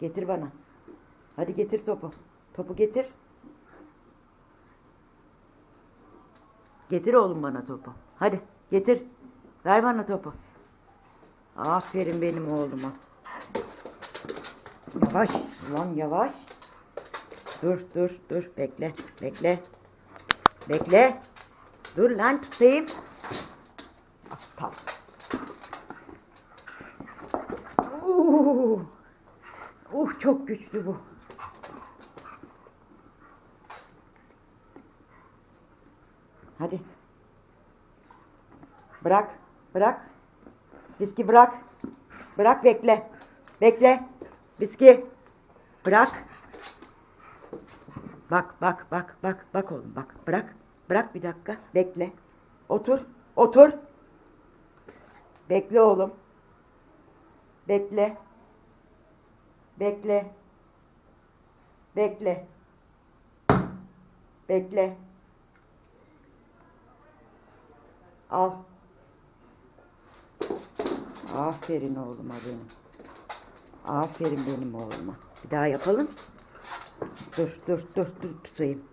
Getir bana. Hadi getir topu. Topu getir. Getir oğlum bana topu. Hadi getir. Ver bana topu. Aferin benim oğluma. Yavaş. Ulan yavaş. Dur dur dur. Bekle. Bekle. Bekle. Dur lan tutayım. Aptal. Uh, uh çok güçlü bu. Hadi. Bırak. Bırak. Biski bırak. Bırak bekle. Bekle. Biski. Bırak. Bak bak bak bak bak oğlum bak. Bırak. Bırak bir dakika. Bekle. Otur. Otur. Bekle oğlum. Bekle. Bekle. Bekle. Bekle. Al. Aferin oğluma benim. Aferin benim oğluma. Bir daha yapalım. Dur dur dur dur tutayım.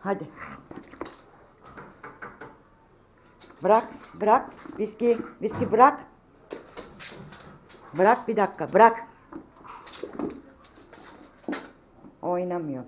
Hadi. Bırak, bırak. Viski, viski bırak. Bırak bir dakika, bırak. Oynamıyor.